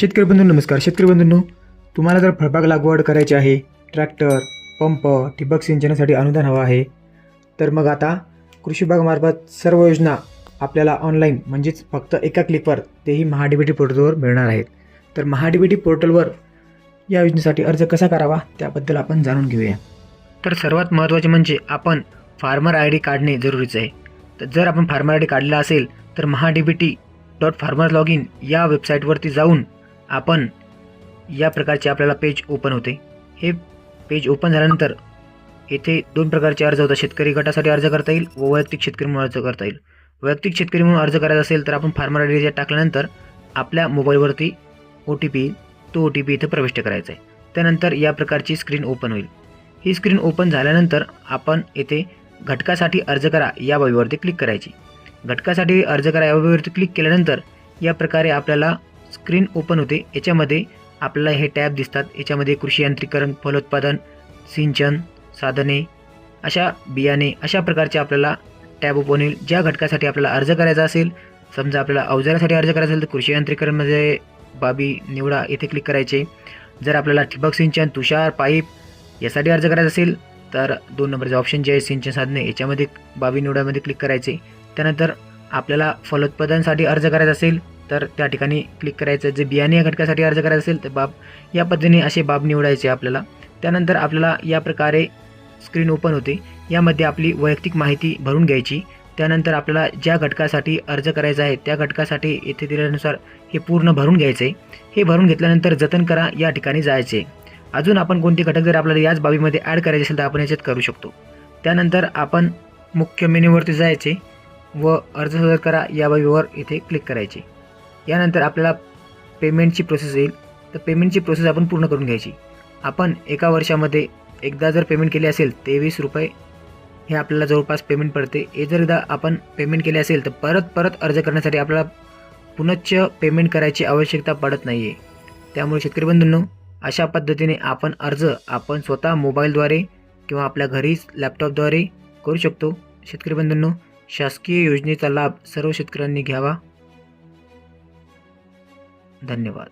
शेतकरी बंधू नमस्कार. शेतकरी बंधूंनो तुम्हाला जर फळबाग लागवड करायची आहे ट्रॅक्टर पंप ठिबक सिंचनासाठी अनुदान हवं आहे तर मग आता कृषी विभागामार्फत सर्व योजना आपल्याला ऑनलाईन म्हणजेच फक्त एका क्लिकवर तेही महाडीबीटी पोर्टलवर मिळणार आहेत. तर महाडीबीटी पोर्टलवर या योजनेसाठी अर्ज कसा करावा त्याबद्दल आपण जाणून घेऊया. तर सर्वात महत्त्वाचे म्हणजे आपण फार्मर आय डी काढणे जरुरीचं आहे. तर जर आपण फार्मर आय डी काढला असेल तर MahaDBT dot farmer log in या वेबसाईटवरती जाऊन आपण या प्रकारचे आपल्याला पेज ओपन होते. हे पेज ओपन झाल्यानंतर येथे दोन प्रकारचे अर्ज होतात. शेतकरी गटासाठी अर्ज करता येईल व वैयक्तिक शेतकरी म्हणून अर्ज करता येईल. वैयक्तिक शेतकरी म्हणून अर्ज करायचा असेल तर आपण फार्मर आय डी टाकल्यानंतर आपल्या मोबाईलवरती ओ टी पी तो ओ टी पी इथं प्रविष्ट करायचा आहे. त्यानंतर या प्रकारची स्क्रीन ओपन होईल. ही स्क्रीन ओपन झाल्यानंतर आपण येथे घटकासाठी अर्ज करा या बाबीवरती क्लिक करायची. घटकासाठी अर्ज करा या बाबीवरती क्लिक केल्यानंतर या प्रकारे आपल्याला स्क्रीन ओपन होते. याच्यामध्ये आपल्याला हे टॅब दिसतात. याच्यामध्ये कृषी यांत्रिकरण फलोत्पादन सिंचन साधने अशा बियाणे अशा प्रकारचे आपल्याला टॅब ओपन होईल. ज्या घटकासाठी आपल्याला अर्ज करायचा असेल समजा आपल्याला अवजारासाठी अर्ज करायचा असेल तर कृषी यांत्रिकरणमध्ये बाबी निवडा. येथे क्लिक करायचे. जर आपल्याला ठिबक सिंचन तुषार पाईप यासाठी अर्ज करायचा असेल तर दोन नंबरचे ऑप्शन जे आहे सिंचन साधने. याच्यामध्ये बाबी निवडामध्ये क्लिक करायचे. त्यानंतर आपल्याला फलोत्पादनासाठी अर्ज करायचा असेल तर त्या ठिकाणी क्लिक करायचं. जे बियाणे या घटकासाठी अर्ज करायचा असेल तर बाब या पद्धतीने असे बाब निवडायचे आपल्याला. त्यानंतर आपल्याला या प्रकारे स्क्रीन ओपन होते. यामध्ये आपली वैयक्तिक माहिती भरून घ्यायची. त्यानंतर आपल्याला ज्या घटकासाठी अर्ज करायचा आहे त्या घटकासाठी येथे दिल्यानुसार हे पूर्ण भरून घ्यायचे. हे भरून घेतल्यानंतर जतन करा या ठिकाणी जायचे. अजून आपण कोणते घटक जर आपल्याला याच बाबीमध्ये ॲड करायचे असेल तर आपण याच्यात करू शकतो. त्यानंतर आपण मुख्य मेन्यूवरती जायचे व अर्ज सादर करा या बाबीवर इथे क्लिक करायचे. यानंतर आपल्याला पेमेंटची प्रोसेस येईल. तर पेमेंटची प्रोसेस आपण पूर्ण करून घ्यायची. आपण एका वर्षामध्ये एकदा जर पेमेंट केली असेल तेवीस रुपये हे आपल्याला जवळपास पेमेंट पडते. हे जर एकदा आपण पेमेंट केले असेल तर परत परत अर्ज करण्यासाठी आपल्याला पुनश्च पेमेंट करायची आवश्यकता पडत नाही आहे त्यामुळे शेतकरी बंधूंनो अशा पद्धतीने आपण अर्ज आपण स्वतः मोबाईलद्वारे किंवा आपल्या घरीच लॅपटॉपद्वारे करू शकतो. शेतकरी बंधूंनो शासकीय योजनेचा लाभ सर्व शेतकऱ्यांनी घ्यावा. धन्यवाद.